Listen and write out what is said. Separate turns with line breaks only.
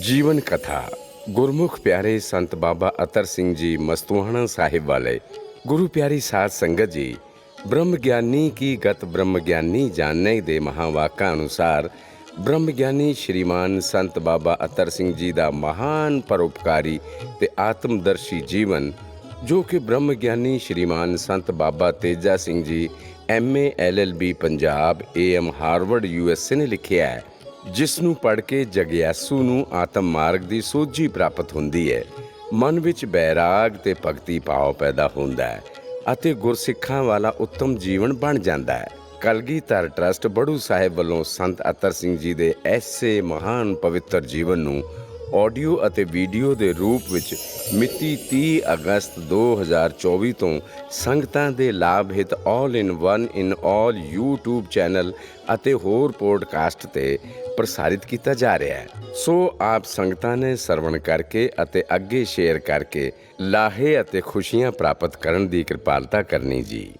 ਜੀਵਨ ਕਥਾ। ਗੁਰਮੁਖ ਪਿਆਰੇ ਸੰਤ ਬਾਬਾ ਅਤਰ ਸਿੰਘ ਜੀ ਮਸਤੂਹਾਣਾ ਸਾਹਿਬ ਵਾਲੇ। ਗੁਰੂ ਪਿਆਰੀ ਸਾਧ ਸੰਗਤ ਜੀ, ਬ੍ਰਹਮ ਗਿਆਨੀ ਕੀ ਗਤ ਬ੍ਰਹਮ ਗਿਆਨੀ ਜਾਣਨੇ ਦੇ ਮਹਾਵਾਕਾਂ ਅਨੁਸਾਰ, ਬ੍ਰਹਮ ਗਿਆਨੀ ਸ਼੍ਰੀਮਾਨ ਸੰਤ ਬਾਬਾ ਅਤਰ ਸਿੰਘ ਜੀ ਦਾ ਮਹਾਨ ਪਰਉਪਕਾਰੀ ਤੇ ਆਤਮਦਰਸ਼ੀ ਜੀਵਨ, ਜੋ ਕਿ ਬ੍ਰਹਮ ਗਿਆਨੀ ਸ਼੍ਰੀਮਾਨ ਸੰਤ Baba Teja Singh ji MA LLB Punjab AM Harvard USA ਨੇ ਲਿਖਿਆ ਹੈ। ਜਿਸ ਨੂੰ ਪੜ੍ਹ ਕੇ ਜਗਿਆਸੂ ਨੂੰ ਆਤਮ ਮਾਰਗ ਦੀ ਸੋਝੀ ਪ੍ਰਾਪਤ ਹੁੰਦੀ ਹੈ। ਮਨ ਵਿੱਚ ਬੈਰਾਗ ਤੇ ਭਗਤੀ ਭਾਵ ਪੈਦਾ ਹੁੰਦਾ ਹੈ ਅਤੇ ਗੁਰਸਿੱਖਾਂ ਵਾਲਾ ਉੱਤਮ ਜੀਵਨ ਬਣ ਜਾਂਦਾ ਹੈ। ਕਲਗੀਧਰ ਟਰਸਟ ਬੜੂ ਸਾਹਿਬ ਵੱਲੋਂ ਸੰਤ ਅਤਰ ਸਿੰਘ ਜੀ ਦੇ ਐਸੇ ਮਹਾਨ ਪਵਿੱਤਰ ਜੀਵਨ ਨੂੰ ਆਡੀਓ ਅਤੇ ਵੀਡੀਓ ਦੇ ਰੂਪ ਵਿੱਚ ਮਿਤੀ 30 ਅਗਸਤ 2024 ਤੋਂ ਸੰਗਤਾਂ ਦੇ ਲਾਭ ਹਿਤ all in one in all YouTube channel ਅਤੇ ਹੋਰ ਪੋਡਕਾਸਟ ਤੇ ਪ੍ਰਸਾਰਿਤ ਕੀਤਾ ਜਾ ਰਿਹਾ ਹੈ। ਸੋ ਆਪ ਸੰਗਤਾਂ ਨੇ ਸਰਵਣ ਕਰਕੇ ਅਤੇ ਅੱਗੇ ਸ਼ੇਅਰ ਕਰਕੇ ਲਾਹੇ ਅਤੇ ਖੁਸ਼ੀਆਂ ਪ੍ਰਾਪਤ ਕਰਨ ਦੀ ਕਿਰਪਾਲਤਾ ਕਰਨੀ ਜੀ।